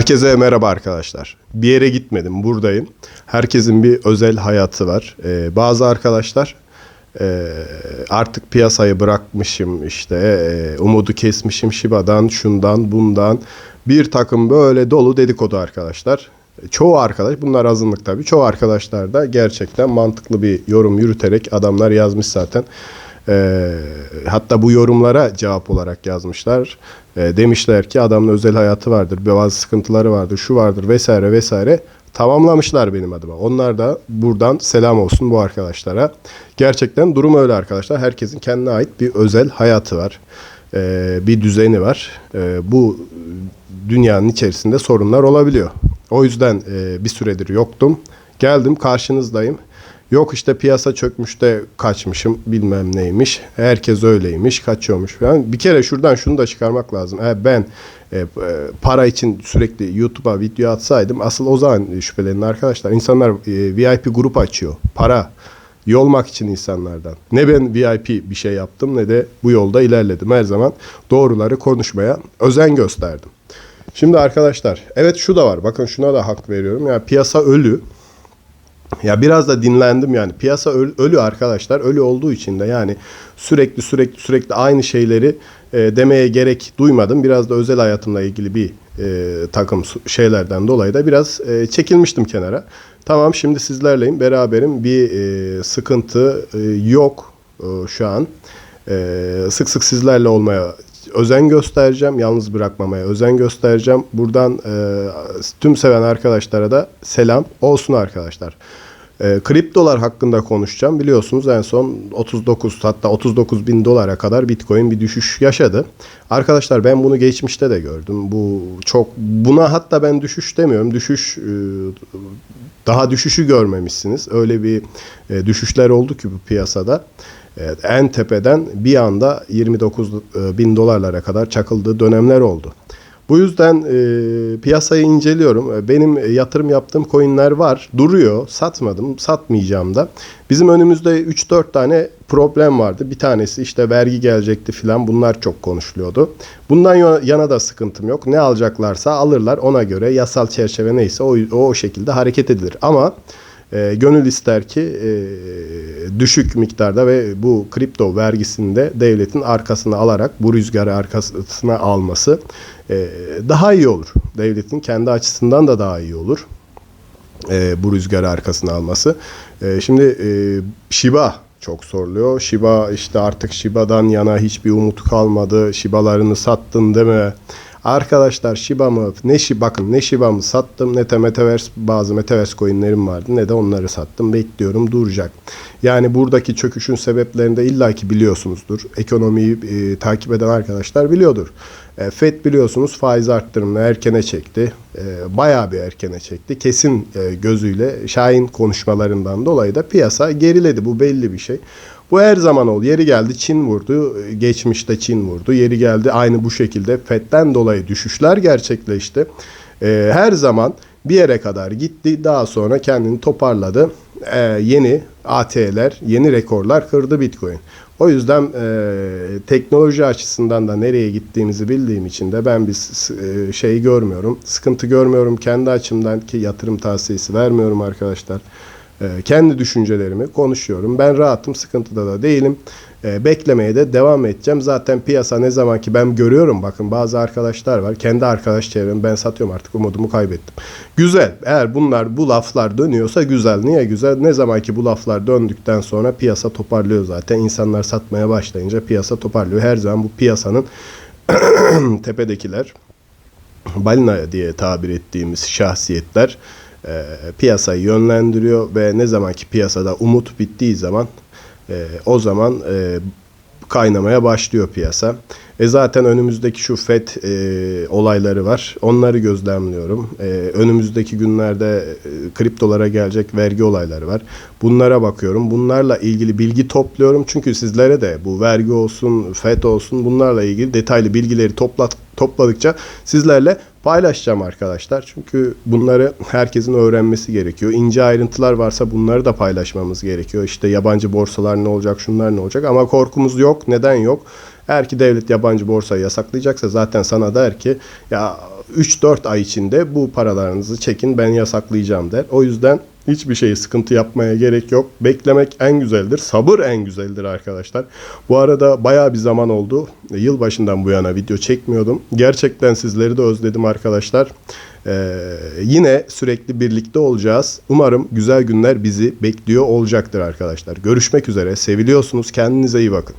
Herkese merhaba arkadaşlar. Bir yere gitmedim, buradayım. Herkesin bir özel hayatı var. Ee, bazı arkadaşlar e, artık piyasayı bırakmışım işte e, umudu kesmişim Shiba'dan, şundan, bundan. Bir takım böyle dolu dedikodu arkadaşlar. Çoğu arkadaş, bunlar azınlık tabii. Çoğu arkadaşlar da gerçekten mantıklı bir yorum yürüterek adamlar yazmış zaten. Ee, hatta bu yorumlara cevap olarak yazmışlar. Ee, demişler ki adamın özel hayatı vardır, bazı sıkıntıları vardır, şu vardır vesaire vesaire. Tamamlamışlar benim adıma. Onlar da buradan selam olsun bu arkadaşlara. Gerçekten durum öyle arkadaşlar. Herkesin kendine ait bir özel hayatı var. Ee, bir düzeni var. Ee, bu dünyanın içerisinde sorunlar olabiliyor. O yüzden e, bir süredir yoktum. Geldim karşınızdayım. Yok işte piyasa çökmüş de kaçmışım bilmem neymiş. Herkes öyleymiş kaçıyormuş falan. Bir kere şuradan şunu da çıkarmak lazım. Eğer ben e, e, para için sürekli YouTube'a video atsaydım asıl o zaman şüphelenin arkadaşlar. İnsanlar e, VIP grup açıyor. Para yolmak için insanlardan. Ne ben VIP bir şey yaptım ne de bu yolda ilerledim. Her zaman doğruları konuşmaya özen gösterdim. Şimdi arkadaşlar evet şu da var. Bakın şuna da hak veriyorum. Yani piyasa ölü. Ya biraz da dinlendim yani. Piyasa öl- ölü arkadaşlar. Ölü olduğu için de yani sürekli sürekli sürekli aynı şeyleri e, demeye gerek duymadım. Biraz da özel hayatımla ilgili bir e, takım şeylerden dolayı da biraz e, çekilmiştim kenara. Tamam şimdi sizlerleyim. Beraberim. Bir e, sıkıntı e, yok e, şu an. E, sık sık sizlerle olmaya özen göstereceğim. Yalnız bırakmamaya özen göstereceğim. Buradan e, tüm seven arkadaşlara da selam olsun arkadaşlar. E, kriptolar hakkında konuşacağım. Biliyorsunuz en son 39 hatta 39 bin dolara kadar Bitcoin bir düşüş yaşadı. Arkadaşlar ben bunu geçmişte de gördüm. Bu çok buna hatta ben düşüş demiyorum. Düşüş e, daha düşüşü görmemişsiniz. Öyle bir e, düşüşler oldu ki bu piyasada. Evet, en tepeden bir anda 29 bin dolarlara kadar çakıldığı dönemler oldu. Bu yüzden e, piyasayı inceliyorum. E, Benim yatırım yaptığım coinler var. Duruyor. Satmadım. Satmayacağım da. Bizim önümüzde 3-4 tane problem vardı. Bir tanesi işte vergi gelecekti filan. Bunlar çok konuşuluyordu. Bundan yana da sıkıntım yok. Ne alacaklarsa alırlar. Ona göre yasal çerçeve neyse o, o şekilde hareket edilir. Ama e, gönül ister ki e, düşük miktarda ve bu kripto vergisini de devletin arkasına alarak bu rüzgarı arkasına alması e, daha iyi olur. Devletin kendi açısından da daha iyi olur. E, bu rüzgarı arkasına alması. E, şimdi e, Shiba çok soruluyor. Shiba işte artık Shiba'dan yana hiçbir umut kalmadı. Shiba'larını sattın deme. Arkadaşlar Shiba'mı ne Shiba bakın ne Shiba'mı sattım ne de Metaverse bazı Metaverse coinlerim vardı ne de onları sattım. Bekliyorum duracak. Yani buradaki çöküşün sebeplerini de illaki biliyorsunuzdur. Ekonomiyi e, takip eden arkadaşlar biliyordur. E, FED biliyorsunuz faiz arttırımını erkene çekti. E, bayağı bir erkene çekti. Kesin e, gözüyle Şahin konuşmalarından dolayı da piyasa geriledi. Bu belli bir şey. Bu her zaman oldu. Yeri geldi Çin vurdu. Geçmişte Çin vurdu. Yeri geldi aynı bu şekilde FED'den dolayı düşüşler gerçekleşti. E, her zaman bir yere kadar gitti. Daha sonra kendini toparladı. E, yeni AT'ler, yeni rekorlar kırdı Bitcoin. O yüzden e, teknoloji açısından da nereye gittiğimizi bildiğim için de ben bir e, şey görmüyorum. Sıkıntı görmüyorum. Kendi açımdan ki yatırım tavsiyesi vermiyorum arkadaşlar. E, kendi düşüncelerimi konuşuyorum. Ben rahatım, sıkıntıda da değilim. E, beklemeye de devam edeceğim. Zaten piyasa ne zaman ki ben görüyorum bakın bazı arkadaşlar var. Kendi arkadaş çevrem ben satıyorum artık umudumu kaybettim. Güzel. Eğer bunlar bu laflar dönüyorsa güzel. Niye güzel? Ne zaman ki bu laflar döndükten sonra piyasa toparlıyor zaten. İnsanlar satmaya başlayınca piyasa toparlıyor. Her zaman bu piyasanın tepedekiler balina diye tabir ettiğimiz şahsiyetler e, piyasayı yönlendiriyor ve ne zaman ki piyasada umut bittiği zaman e, o zaman e, kaynamaya başlıyor piyasa. E zaten önümüzdeki şu FED e, olayları var. Onları gözlemliyorum. E, önümüzdeki günlerde e, kriptolara gelecek vergi olayları var. Bunlara bakıyorum. Bunlarla ilgili bilgi topluyorum. Çünkü sizlere de bu vergi olsun, FED olsun bunlarla ilgili detaylı bilgileri toplat, topladıkça sizlerle paylaşacağım arkadaşlar. Çünkü bunları herkesin öğrenmesi gerekiyor. İnce ayrıntılar varsa bunları da paylaşmamız gerekiyor. İşte yabancı borsalar ne olacak, şunlar ne olacak ama korkumuz yok. Neden yok? Eğer ki devlet yabancı borsayı yasaklayacaksa zaten sana der ki ya 3-4 ay içinde bu paralarınızı çekin ben yasaklayacağım der. O yüzden hiçbir şeyi sıkıntı yapmaya gerek yok. Beklemek en güzeldir. Sabır en güzeldir arkadaşlar. Bu arada baya bir zaman oldu. Yılbaşından bu yana video çekmiyordum. Gerçekten sizleri de özledim arkadaşlar. Ee, yine sürekli birlikte olacağız. Umarım güzel günler bizi bekliyor olacaktır arkadaşlar. Görüşmek üzere. Seviliyorsunuz. Kendinize iyi bakın.